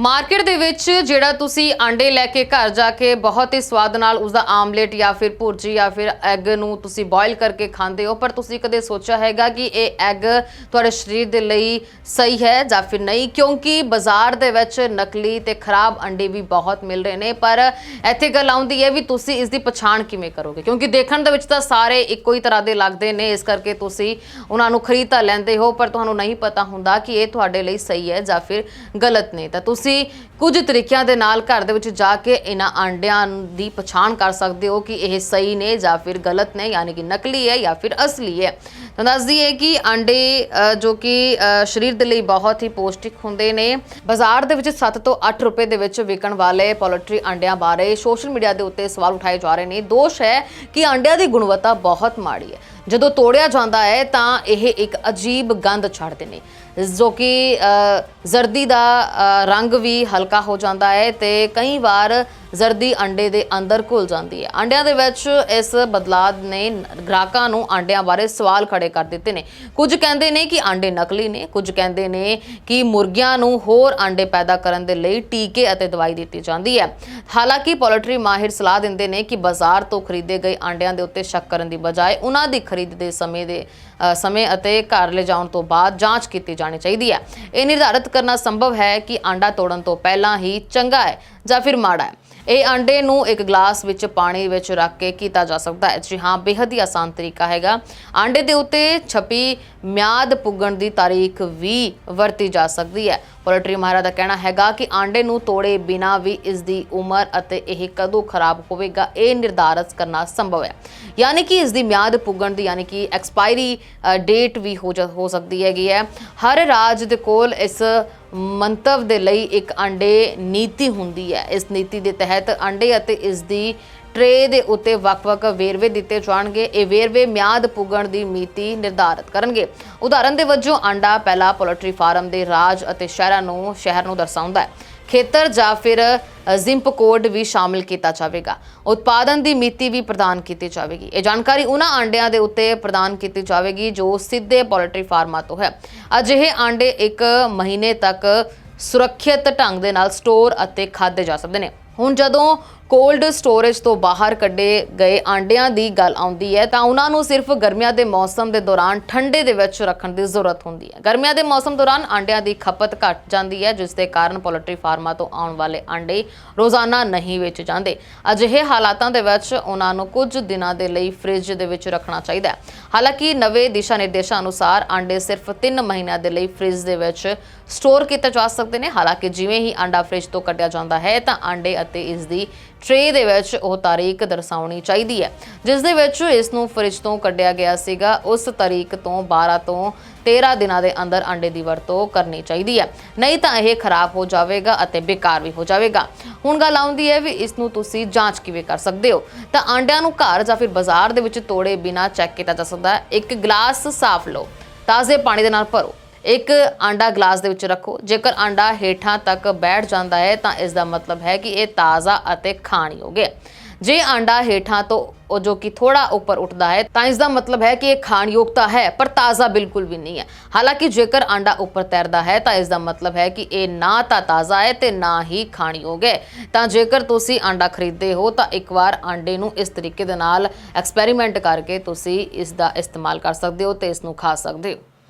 Market ਦੇ ਵਿੱਚ ਜਿਹੜਾ ਤੁਸੀਂ ਆਂਡੇ ਲੈ ਕੇ ਘਰ ਜਾ ਕੇ ਬਹੁਤ ਹੀ ਸਵਾਦ ਨਾਲ ਉਸ ਦਾ ਆਮਲੇਟ ਜਾਂ ਫਿਰ ਭੁਰਜੀ ਜਾਂ ਫਿਰ ਐਗ ਨੂੰ ਤੁਸੀਂ ਬੋਇਲ ਕਰਕੇ ਖਾਂਦੇ ਹੋ, ਪਰ ਤੁਸੀਂ ਕਦੇ ਸੋਚਿਆ ਹੈਗਾ ਕਿ ਇਹ ਐਗ ਤੁਹਾਡੇ ਸਰੀਰ ਦੇ ਲਈ ਸਹੀ ਹੈ ਜਾਂ ਫਿਰ ਨਹੀਂ? ਕਿਉਂਕਿ ਬਾਜ਼ਾਰ ਦੇ ਵਿੱਚ ਨਕਲੀ ਤੇ ਖਰਾਬ ਅੰਡੇ ਵੀ ਬਹੁਤ ਮਿਲ ਰਹੇ ਨੇ, ਪਰ ਇੱਥੇ ਗੱਲ ਆਉਂਦੀ ਹੈ ਵੀ ਤੁਸੀਂ ਇਸ ਦੀ ਪਛਾਣ ਕਿਵੇਂ ਕਰੋਗੇ? ਕਿਉਂਕਿ ਦੇਖਣ ਦੇ ਵਿੱਚ ਤਾਂ ਸਾਰੇ ਇੱਕੋ ਹੀ ਤਰ੍ਹਾਂ ਦੇ ਲੱਗਦੇ ਨੇ, ਇਸ ਕਰਕੇ ਤੁਸੀਂ ਉਹਨਾਂ ਨੂੰ ਖਰੀਦ ਤਾਂ ਲੈਂਦੇ ਹੋ, ਪਰ ਤੁਹਾਨੂੰ ਨਹੀਂ ਪਤਾ ਹੁੰਦਾ ਕਿ ਇਹ ਤੁਹਾਡੇ ਲਈ ਸਹੀ ਹੈ ਜਾਂ ਫਿਰ ਗਲਤ ਨੇ। ਤਾਂ ਤੁਸੀਂ ਕੁਝ ਤਰੀਕਿਆਂ ਦੇ ਨਾਲ ਘਰ ਦੇ ਵਿੱਚ ਜਾ ਕੇ ਇਹਨਾਂ ਆਂਡਿਆਂ ਦੀ ਪਛਾਣ ਕਰ ਸਕਦੇ ਹੋ ਕਿ ਇਹ ਸਹੀ ਨੇ ਜਾਂ ਫਿਰ ਗਲਤ ਨੇ, ਯਾਨੀ ਕਿ ਨਕਲੀ ਹੈ ਜਾਂ ਫਿਰ ਅਸਲੀ ਹੈ। ਤਾਂ ਦੱਸ ਦਈਏ ਕਿ ਆਂਡੇ ਜੋ ਕਿ ਸਰੀਰ ਦੇ ਲਈ ਬਹੁਤ ਹੀ ਪੌਸ਼ਟਿਕ ਹੁੰਦੇ ਨੇ। ਬਾਜ਼ਾਰ ਦੇ ਵਿੱਚ 7 ਤੋਂ 8 ਰੁਪਏ ਦੇ ਵਿੱਚ ਵਿਕਣ ਵਾਲੇ ਪੋਲਟਰੀ ਆਂਡਿਆਂ ਬਾਰੇ ਸੋਸ਼ਲ ਮੀਡੀਆ ਦੇ ਉੱਤੇ ਸਵਾਲ ਉਠਾਏ ਜਾ ਰਹੇ ਨੇ। ਦੋਸ਼ ਹੈ ਕਿ ਆਂਡਿਆਂ ਦੀ ਗੁਣਵੱਤਾ ਬਹੁਤ ਮਾੜੀ ਹੈ। ਜਦੋਂ ਤੋੜਿਆ ਜਾਂਦਾ ਹੈ ਤਾਂ ਇਹ ਇੱਕ ਅਜੀਬ ਗੰਧ ਛੱਡਦੇ ਨੇ। ਜੋ ਕਿ ਅ, ਜ਼ਰਦੀ ਦਾ ਰੰਗ ਵੀ ਹਲਕਾ ਹੋ ਜਾਂਦਾ ਹੈ ਤੇ ਕਈ ਵਾਰ ਜ਼ਰਦੀ ਅੰਡੇ ਦੇ ਅੰਦਰ ਘੁਲ ਜਾਂਦੀ ਹੈ। ਅੰਡਿਆਂ ਦੇ ਵਿੱਚ ਇਸ ਬਦਲਾਅ ਨੇ ਗ੍ਰਾਹਕਾਂ ਨੂੰ ਅੰਡਿਆਂ ਬਾਰੇ ਸਵਾਲ ਖੜੇ ਕਰ ਦਿੱਤੇ ਨੇ। ਕੁਝ ਕਹਿੰਦੇ ਨੇ ਕਿ ਅੰਡੇ ਨਕਲੀ ਨੇ ਕੁਝ ਕਹਿੰਦੇ ਨੇ ਕਿ ਮੁਰਗੀਆਂ ਨੂੰ ਹੋਰ ਅੰਡੇ ਪੈਦਾ ਕਰਨ ਦੇ ਲਈ ਟੀਕੇ ਅਤੇ ਦਵਾਈ ਦਿੱਤੀ ਜਾਂਦੀ ਹੈ। ਹਾਲਾਂਕਿ ਪੋਲਟਰੀ ਮਾਹਿਰ ਸਲਾਹ ਦਿੰਦੇ ਨੇ ਕਿ ਬਾਜ਼ਾਰ ਤੋਂ ਖਰੀਦੇ ਗਏ ਅੰਡਿਆਂ ਦੇ ਉੱਤੇ ਸ਼ੱਕ ਕਰਨ ਦੀ ਬਜਾਏ ਉਹਨਾਂ ਦੀ ਖਰੀਦ ਦੇ ਸਮੇਂ ਦੇ ਸਮੇਂ ਅਤੇ ਘਰ ਲਿਜਾਉਣ ਤੋਂ ਬਾਅਦ ਜਾਂਚ ਕੀਤੀ ਜਾਣੀ ਚਾਹੀਦੀ ਹੈ। ਇਹ ਨਿਰਧਾਰਿਤ ਕਰਨਾ ਸੰਭਵ ਹੈ ਕਿ ਆਂਡਾ ਤੋੜਨ ਤੋਂ ਪਹਿਲਾਂ ਹੀ ਚੰਗਾ ਹੈ ਜਾਂ ਫਿਰ ਮਾੜਾ ਹੈ। ਇਹ ਅੰਡੇ ਨੂੰ ਇੱਕ ਗਲਾਸ ਵਿੱਚ ਪਾਣੀ ਵਿੱਚ ਰੱਖ ਕੇ ਕੀਤਾ ਜਾ ਸਕਦਾ ਹੈ। ਜੀ ਹਾਂ ਬੇहद ਹੀ ਆਸਾਨ ਤਰੀਕਾ ਹੈਗਾ। ਅੰਡੇ ਦੇ ਉੱਤੇ ਛਪੀ ਮਿਆਦ ਪੁੱਗਣ ਦੀ ਤਾਰੀਖ ਵੀ ਵਰਤੀ ਜਾ ਸਕਦੀ ਹੈ। ਪੋਲਟਰੀ ਮਾਹਰਾਂ ਦਾ ਕਹਿਣਾ ਹੈਗਾ ਕਿ ਆਂਡੇ ਨੂੰ ਤੋੜੇ ਬਿਨਾ ਵੀ ਇਸ ਦੀ ਉਮਰ ਅਤੇ ਇਹ ਕਦੋਂ ਖਰਾਬ ਹੋਵੇਗਾ, ਇਹ ਨਿਰਧਾਰਤ ਕਰਨਾ ਸੰਭਵ ਹੈ। ਯਾਨੀ ਕਿ ਇਸ ਦੀ ਮਿਆਦ ਪੁੱਗਣ ਦੀ ਯਾਨੀ ਕਿ ਐਕਸਪਾਇਰੀ ਡੇਟ ਵੀ ਹੋ ਜਾ- ਹੋ ਸਕਦੀ ਹੈਗੀ ਹੈ। ਹਰ ਰਾਜ ਦੇ ਕੋਲ ਇਸ ਮੰਤਵ ਦੇ ਲਈ ਇੱਕ ਅੰਡੇ ਨੀਤੀ ਹੁੰਦੀ ਹੈ। ਇਸ ਨੀਤੀ ਦੇ ਤਹਿਤ ਅੰਡੇ ਅਤੇ ਇਸ ਦੀ ਟਰੇ ਦੇ ਉੱਤੇ ਵੱਖ-ਵੱਖ ਵੇਰਵੇ ਦਿੱਤੇ ਜਾਣਗੇ। ਇਹ ਵੇਰਵੇ ਮਿਆਦ ਪੁੱਗਣ ਦੀ ਮਿਤੀ ਨਿਰਧਾਰਤ ਕਰਨਗੇ। ਉਦਾਹਰਨ ਦੇ ਵਜੋਂ, ਆਂਡਾ ਪਹਿਲਾ ਪੋਲਟਰੀ ਫਾਰਮ ਦੇ ਰਾਜ ਅਤੇ ਸ਼ਹਿਰਾਂ ਨੂੰ, ਸ਼ਹਿਰ ਨੂੰ ਦਰਸਾਉਂਦਾ ਹੈ। ਖੇਤਰ ਜਾਂ ਫਿਰ ਜ਼ਿੰਪ ਕੋਡ ਵੀ ਸ਼ਾਮਿਲ ਕੀਤਾ ਜਾਵੇਗਾ। ਉਤਪਾਦਨ ਦੀ ਮਿਤੀ ਵੀ ਪ੍ਰਦਾਨ ਕੀਤੀ ਜਾਵੇਗੀ। ਇਹ ਜਾਣਕਾਰੀ ਉਹਨਾਂ ਆਂਡਿਆਂ ਦੇ ਉੱਤੇ ਪ੍ਰਦਾਨ ਕੀਤੀ ਜਾਵੇਗੀ, ਜੋ ਸਿੱਧੇ ਪੋਲਟਰੀ ਫਾਰਮਾਂ ਤੋਂ ਹੈ। ਅਜਿਹੇ ਆਂਡੇ ਇੱਕ ਮਹੀਨੇ ਤੱਕ ਸੁਰੱਖਿਅਤ ਢੰਗ ਦੇ ਨਾਲ ਸਟੋਰ ਅਤੇ ਖਾਦੇ ਜਾ ਸਕਦੇ ਨੇ। ਹੁਣ ਜਦੋਂ ਕੋਲਡ ਸਟੋਰੇਜ ਤੋਂ ਬਾਹਰ ਕੱਢੇ ਗਏ ਆਂਡਿਆਂ ਦੀ ਗੱਲ ਆਉਂਦੀ ਹੈ, ਤਾਂ ਉਹਨਾਂ ਨੂੰ ਸਿਰਫ ਗਰਮੀਆਂ ਦੇ ਮੌਸਮ ਦੇ ਦੌਰਾਨ ਠੰਡੇ ਦੇ ਵਿੱਚ ਰੱਖਣ ਦੀ ਜ਼ਰੂਰਤ ਹੁੰਦੀ ਹੈ। ਗਰਮੀਆਂ ਦੇ ਮੌਸਮ ਦੌਰਾਨ ਆਂਡਿਆਂ ਦੀ ਖਪਤ ਘਟ ਜਾਂਦੀ ਹੈ, ਜਿਸ ਦੇ ਕਾਰਨ ਪੋਲਟਰੀ ਫਾਰਮਾਂ ਤੋਂ ਆਉਣ ਵਾਲੇ ਆਂਡੇ ਰੋਜ਼ਾਨਾ ਨਹੀਂ ਵੇਚੇ ਜਾਂਦੇ। ਅਜਿਹੇ ਹਾਲਾਤਾਂ ਦੇ ਵਿੱਚ ਉਹਨਾਂ ਨੂੰ ਕੁਝ ਦਿਨਾਂ ਦੇ ਲਈ ਫ੍ਰਿਜ ਦੇ ਵਿੱਚ ਰੱਖਣਾ ਚਾਹੀਦਾ ਹੈ। ਹਾਲਾਂਕਿ ਨਵੇਂ ਦਿਸ਼ਾ ਨਿਰਦੇਸ਼ਾਂ ਅਨੁਸਾਰ ਆਂਡੇ ਸਿਰਫ 3 ਮਹੀਨਿਆਂ ਦੇ ਲਈ ਫ੍ਰਿਜ ਦੇ ਵਿੱਚ ਸਟੋਰ ਕੀਤੇ ਜਾ ਸਕਦੇ ਨੇ। ਹਾਲਾਂਕਿ ਜਿਵੇਂ ਹੀ ਆਂਡਾ ਫ੍ਰਿਜ ਤੋਂ ਕੱਢਿਆ ਜਾਂਦਾ ਹੈ, ਤਾਂ ਆਂਡੇ ਅਤੇ ਇਸ ਦੀ ਟਰੇ ਦੇ ਵਿੱਚ ਉਹ ਤਾਰੀਖ ਦਰਸਾਉਣੀ ਚਾਹੀਦੀ ਹੈ, ਜਿਸ ਦੇ ਵਿੱਚ ਇਸ ਨੂੰ ਫ੍ਰਿਜ ਤੋਂ ਕੱਢਿਆ ਗਿਆ ਸੀਗਾ। ਉਸ ਤਾਰੀਖ ਤੋਂ 12 ਤੋਂ 13 ਦਿਨਾਂ ਦੇ ਅੰਦਰ ਅੰਡੇ ਦੀ ਵਰਤੋਂ ਕਰਨੀ ਚਾਹੀਦੀ ਹੈ। ਨਹੀਂ ਤਾਂ ਇਹ ਖਰਾਬ ਹੋ ਜਾਵੇਗਾ ਅਤੇ ਬੇਕਾਰ ਵੀ ਹੋ ਜਾਵੇਗਾ। ਹੁਣ ਗੱਲ ਆਉਂਦੀ ਹੈ ਵੀ ਇਸ ਨੂੰ ਤੁਸੀਂ ਜਾਂਚ ਕਿਵੇਂ ਕਰ ਸਕਦੇ ਹੋ? ਤਾਂ ਆਂਡਿਆਂ ਨੂੰ ਘਰ ਜਾਂ ਫਿਰ ਬਾਜ਼ਾਰ ਦੇ ਵਿੱਚ ਤੋੜੇ ਬਿਨਾ ਚੈੱਕ ਕੀਤਾ ਜਾ ਸਕਦਾ ਹੈ। ਇੱਕ ਗਲਾਸ ਸਾਫ਼ ਲਓ, ਤਾਜ਼ੇ ਪਾਣੀ ਦੇ ਨਾਲ ਭਰੋ। ਇੱਕ ਆਂਡਾ ਗਲਾਸ ਦੇ ਵਿੱਚ ਰੱਖੋ। ਜੇਕਰ ਆਂਡਾ ਹੇਠਾਂ ਤੱਕ ਬੈਠ ਜਾਂਦਾ ਹੈ, ਤਾਂ ਇਸ ਦਾ ਮਤਲਬ ਹੈ ਕਿ ਇਹ ਤਾਜ਼ਾ ਅਤੇ ਖਾਣਯੋਗ ਹੈ। ਜੇ ਆਂਡਾ ਹੇਠਾਂ ਤੋਂ ਉਹ ਜੋ ਕਿ ਥੋੜਾ ਉੱਪਰ ਉੱਠਦਾ ਹੈ, ਤਾਂ ਇਸ ਦਾ ਮਤਲਬ ਹੈ ਕਿ ਇਹ ਖਾਣਯੋਗ ਤਾਂ ਹੈ, ਪਰ ਤਾਜ਼ਾ ਬਿਲਕੁਲ ਵੀ ਨਹੀਂ ਹੈ। ਹਾਲਾਂਕਿ ਜੇਕਰ ਆਂਡਾ ਉੱਪਰ ਤੈਰਦਾ ਹੈ, ਤਾਂ ਇਸ ਦਾ ਮਤਲਬ ਹੈ ਕਿ ਇਹ ਨਾ ਤਾਂ ਤਾਜ਼ਾ ਹੈ ਤੇ ਨਾ ਹੀ ਖਾਣਯੋਗ ਹੈ। ਤਾਂ ਜੇਕਰ ਤੁਸੀਂ ਆਂਡਾ ਖਰੀਦਦੇ ਹੋ, ਤਾਂ ਇੱਕ ਵਾਰ ਆਂਡੇ ਨੂੰ ਇਸ ਤਰੀਕੇ ਦੇ ਨਾਲ ਐਕਸਪੈਰੀਮੈਂਟ ਕਰਕੇ ਤੁਸੀਂ ਇਸ ਦਾ ਇਸਤੇਮਾਲ ਕਰ ਸਕਦੇ ਹੋ ਤੇ ਇਸ ਨੂੰ ਖਾ ਸਕਦੇ ਹੋ।